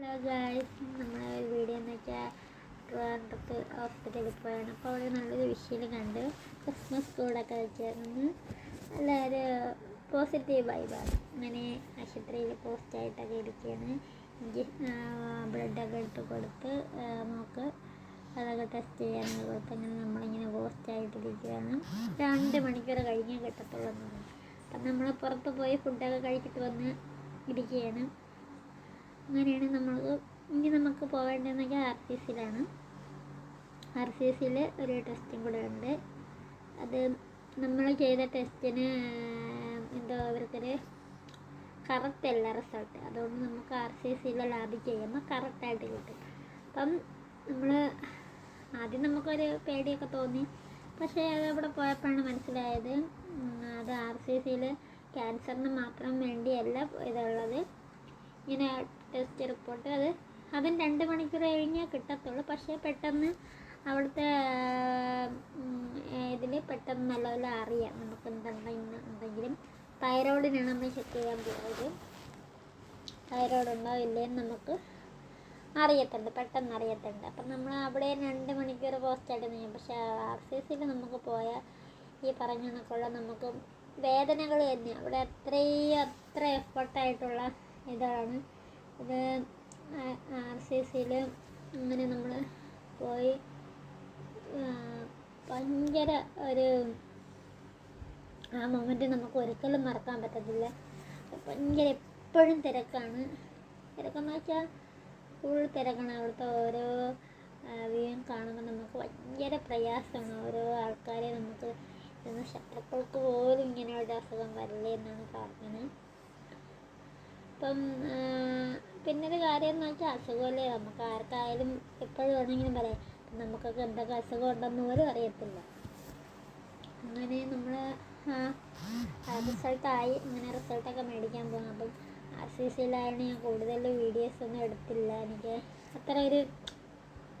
Hello guys നമ്മൾ video എന്ന് വെച്ചാൽ ട്രിവാൻഡ്രത്ത് ഹോസ്പിറ്റലിൽ പോയാണ്. അപ്പോൾ അവിടെ നല്ലൊരു വിഷയം കണ്ട്. ക്രിസ്മസ് കോഡൊക്കെ വെച്ചിരുന്നു. നല്ലൊരു പോസിറ്റീവ് വൈബാണ് അങ്ങനെ ആശുപത്രിയിൽ പോസ്റ്റായിട്ടൊക്കെ ഇരിക്കുകയാണ് ബ്ലഡൊക്കെ ഇട്ട് കൊടുത്ത് നമുക്ക് മോക്ക് അതൊക്കെ ടെസ്റ്റ് ചെയ്യാനൊക്കെ കൊടുത്ത് അങ്ങനെ നമ്മളിങ്ങനെ പോസ്റ്റായിട്ടിരിക്കുകയാണ് രണ്ട് മണിക്കൂർ കഴിഞ്ഞേ കിട്ടത്തുള്ളൂ അപ്പം നമ്മൾ പുറത്ത് പോയി ഫുഡൊക്കെ കഴിച്ചിട്ട് വന്ന് ഇരിക്കുകയാണ്. അങ്ങനെയാണ് നമ്മൾ ഇനി നമുക്ക് പോകേണ്ടതെന്നൊക്കെ ആർ സി സിയിലാണ് ആർ സി സിയിൽ ഒരു ടെസ്റ്റും കൂടെ ഉണ്ട്. അത് നമ്മൾ ചെയ്ത ടെസ്റ്റിന് എന്തോ അവർക്കൊരു കറക്റ്റ് അല്ല റിസൾട്ട്. അതുകൊണ്ട് നമുക്ക് ആർ സി സിയിലെ ലാബിൽ ചെയ്യുമ്പോൾ കറക്റ്റായിട്ട് കിട്ടും. അപ്പം നമ്മൾ ആദ്യം നമുക്കൊരു പേടിയൊക്കെ തോന്നി. പക്ഷേ അത് അവിടെ പോയപ്പോഴാണ് മനസ്സിലായത്. അത് ആർ സി സിയിൽ ക്യാൻസറിന് മാത്രം വേണ്ടിയല്ല ഇതുള്ളത്. ഇങ്ങനെ ടെസ്റ്റ് റിപ്പോർട്ട് അത് അതും രണ്ട് മണിക്കൂർ കഴിഞ്ഞേ കിട്ടത്തുള്ളൂ. പക്ഷേ പെട്ടെന്ന് അവിടുത്തെ ഇതിൽ പെട്ടെന്ന് നല്ലപോലെ അറിയാം നമുക്ക് എന്തുണ്ടെങ്കിൽ എന്തെങ്കിലും. തൈറോയിഡിനാണ് നമ്മൾ ചെക്ക് ചെയ്യാൻ പോയത്. തൈറോയിഡ് ഉണ്ടോ ഇല്ലേന്ന് നമുക്ക് അറിയത്തുണ്ട്. പെട്ടെന്ന് അറിയത്തുണ്ട്. അപ്പം നമ്മൾ അവിടെ രണ്ട് മണിക്കൂർ പോസ്റ്റായിട്ട് നീങ്ങും പക്ഷേ സിയിൽ നമുക്ക് പോയാൽ ഈ പറഞ്ഞ കണക്കുള്ള നമുക്ക് വേദനകൾ തന്നെ. അവിടെ അത്രയും അത്ര എഫർട്ടായിട്ടുള്ള ഇതാണ്. ഇത് ആർ സി സിയിൽ അങ്ങനെ നമ്മൾ പോയി ഭയങ്കര ഒരു ആ മൊമെന്റ് നമുക്ക് ഒരിക്കലും മറക്കാൻ പറ്റത്തില്ല. ഭയങ്കര എപ്പോഴും തിരക്കാണ്. തിരക്കെന്ന് വെച്ചാൽ ഫുൾ തിരക്കാണ് അവിടുത്തെ ഓരോ വ്യൂ കാണുമ്പോൾ നമുക്ക് ഭയങ്കര പ്രയാസമാണ് ഓരോ ആൾക്കാരെ നമുക്ക് ഇന്ന് ശത്രുക്കൾക്ക് പോലും ഇങ്ങനെ ഒരു അസുഖം വരില്ലേ എന്നാണ് പ്രാർത്ഥന. ഇപ്പം ആ, പിന്നൊരു കാര്യം എന്ന് വെച്ചാൽ അസുഖമല്ലേ നമുക്ക് ആർക്കായാലും എപ്പോഴും വേണമെങ്കിലും പറയാം. നമുക്കൊക്കെ എന്തൊക്കെ അസുഖം ഉണ്ടെന്ന് പോലും അറിയത്തില്ല. അങ്ങനെ നമ്മൾ റിസൾട്ടായി. ഇങ്ങനെ റിസൾട്ടൊക്കെ മേടിക്കാൻ പോകും അപ്പം ആർ സി സിയിലായതുകൊണ്ട് ഞാൻ കൂടുതൽ വീഡിയോസ് ഒന്നും എടുത്തില്ല. എനിക്ക് അത്ര ഒരു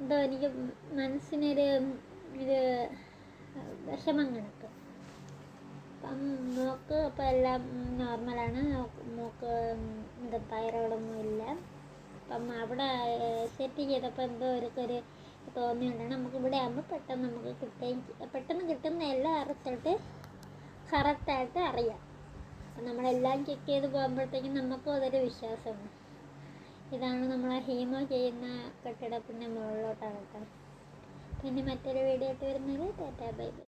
എന്തോ എനിക്ക് മനസ്സിനൊരു ഒരു വിഷമം കണക്ക്. അപ്പം മോക്ക് ഇപ്പം എല്ലാം നോർമലാണ് മോക്ക് എന്താ തൈറോയിഡൊന്നും ഇല്ല. അപ്പം അവിടെ സെറ്റ് ചെയ്തപ്പോൾ എന്തോ ഒരു തോന്നിയുണ്ടാണ് നമുക്ക് ഇവിടെ ആകുമ്പോൾ പെട്ടെന്ന് നമുക്ക് കിട്ടുകയും പെട്ടെന്ന് കിട്ടുന്ന എല്ലാ റിസൾട്ട് കറക്റ്റായിട്ട് അറിയാം. അപ്പം നമ്മളെല്ലാം ചെക്ക് ചെയ്ത് പോകുമ്പോഴത്തേക്കും നമുക്കും അതൊരു വിശ്വാസമാണ്. ഇതാണ് നമ്മൾ ഹീമോ ചെയ്യുന്ന കെട്ടിടത്തിന്റെ മുകളിലോട്ടാണ് കേട്ടോ. പിന്നെ മറ്റൊരു വീഡിയോ ആയിട്ട് വരുന്നത്. Tata bye.